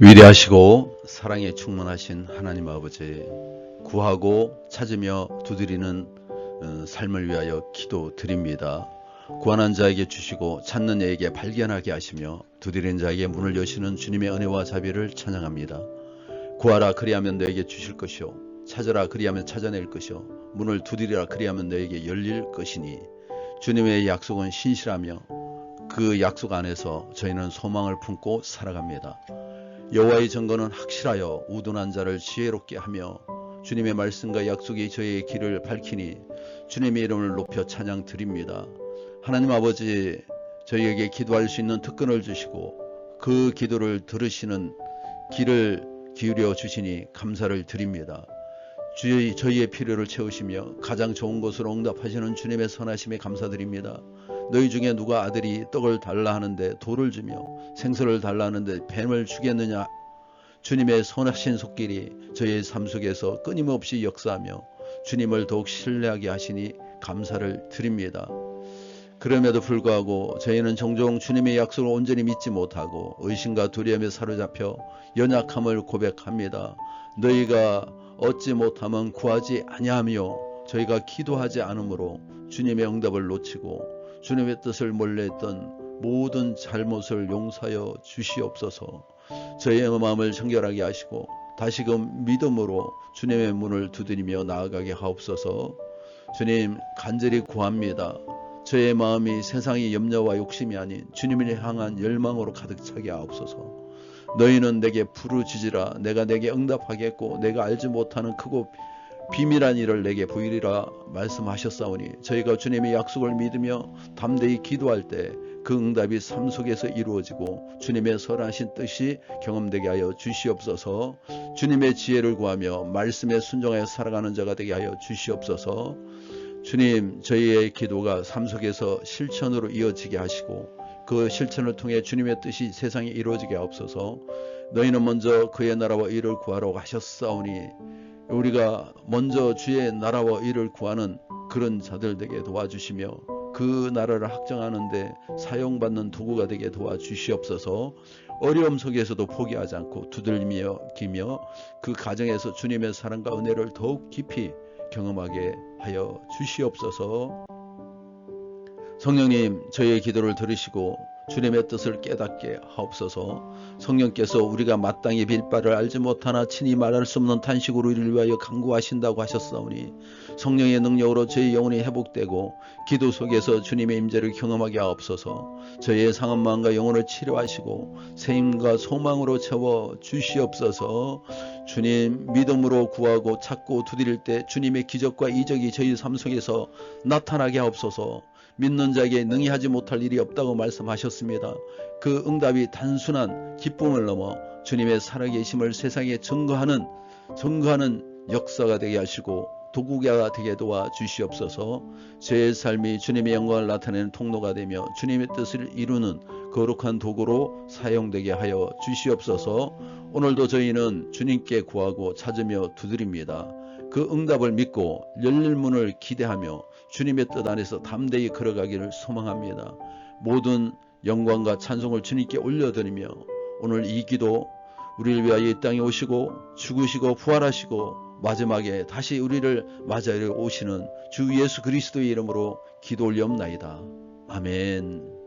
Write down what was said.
위대하시고 사랑에 충만하신 하나님 아버지 구하고 찾으며 두드리는 어, 삶을 위하여 기도 드립니다. 구하는 자에게 주시고 찾는 이에게 발견하게 하시며 두드리는 자에게 문을 여시는 주님의 은혜와 자비를 찬양합니다. 구하라 그리하면 너에게 주실 것이요 찾으라 그리하면 찾아낼 것이요 문을 두드리라 그리하면 너에게 열릴 것이니 주님의 약속은 신실하며 그 약속 안에서 저희는 소망을 품고 살아갑니다. 여호와의 증거는 확실하여 우둔한 자를 지혜롭게 하며 주님의 말씀과 약속이 저희의 길을 밝히니 주님의 이름을 높여 찬양 드립니다. 하나님 아버지 저희에게 기도할 수 있는 특권을 주시고 그 기도를 들으시는 길을 기울여 주시니 감사를 드립니다. 주의, 저희의 필요를 채우시며 가장 좋은 것으로 응답하시는 주님의 선하심에 감사드립니다. 너희 중에 누가 아들이 떡을 달라 하는데 돌을 주며 생선을 달라 하는데 뱀을 주겠느냐 주님의 선하신 손길이 저희의 삶 속에서 끊임없이 역사하며 주님을 더욱 신뢰하게 하시니 감사를 드립니다. 그럼에도 불구하고 저희는 종종 주님의 약속을 온전히 믿지 못하고 의심과 두려움에 사로잡혀 연약함을 고백합니다. 너희가 얻지 못하면 구하지 아니하며 저희가 기도하지 않으므로 주님의 응답을 놓치고 주님의 뜻을 몰래 했던 모든 잘못을 용서하여 주시옵소서. 저희의 마음을 정결하게 하시고 다시금 믿음으로 주님의 문을 두드리며 나아가게 하옵소서. 주님 간절히 구합니다. 저의 마음이 세상의 염려와 욕심이 아닌 주님을 향한 열망으로 가득 차게 하옵소서. 너희는 내게 부르짖으라. 내가 내게 응답하겠고 내가 알지 못하는 크고 비밀한 일을 내게 보이리라 말씀하셨사오니 저희가 주님의 약속을 믿으며 담대히 기도할 때 그 응답이 삶 속에서 이루어지고 주님의 선하신 뜻이 경험되게 하여 주시옵소서. 주님의 지혜를 구하며 말씀에 순종하여 살아가는 자가 되게 하여 주시옵소서. 주님 저희의 기도가 삶 속에서 실천으로 이어지게 하시고 그 실천을 통해 주님의 뜻이 세상에 이루어지게 하옵소서. 너희는 먼저 그의 나라와 일을 구하라고 하셨사오니 우리가 먼저 주의 나라와 일을 구하는 그런 자들 되게 도와주시며 그 나라를 확정하는데 사용받는 도구가 되게 도와주시옵소서. 어려움 속에서도 포기하지 않고 두들리며 기며 그 가정에서 주님의 사랑과 은혜를 더욱 깊이 경험하게 하여 주시옵소서 성령님 저희의 기도를 들으시고 주님의 뜻을 깨닫게 하옵소서. 성령께서 우리가 마땅히 빌 바를 알지 못하나 친히 말할 수 없는 탄식으로 이를 위하여 강구하신다고 하셨사오니 성령의 능력으로 저희 영혼이 회복되고 기도 속에서 주님의 임재를 경험하게 하옵소서. 저희의 상한 마음과 영혼을 치료하시고 세임과 소망으로 채워 주시옵소서. 주님 믿음으로 구하고 찾고 두드릴 때 주님의 기적과 이적이 저희 삶 속에서 나타나게 하옵소서 믿는 자에게 능히 하지 못할 일이 없다고 말씀하셨습니다. 그 응답이 단순한 기쁨을 넘어 주님의 살아계심을 세상에 증거하는 증거하는 역사가 되게 하시고 도구가 되게 도와 주시옵소서. 제 삶이 주님의 영광을 나타내는 통로가 되며 주님의 뜻을 이루는 거룩한 도구로 사용되게 하여 주시옵소서. 오늘도 저희는 주님께 구하고 찾으며 두드립니다. 그 응답을 믿고 열릴 문을 기대하며 주님의 뜻 안에서 담대히 걸어가기를 소망합니다. 모든 영광과 찬송을 주님께 올려드리며 오늘 이 기도 우리를 위하여 이 땅에 오시고 죽으시고 부활하시고 마지막에 다시 우리를 맞아야 오시는 주 예수 그리스도의 이름으로 기도 올리옵나이다. 아멘.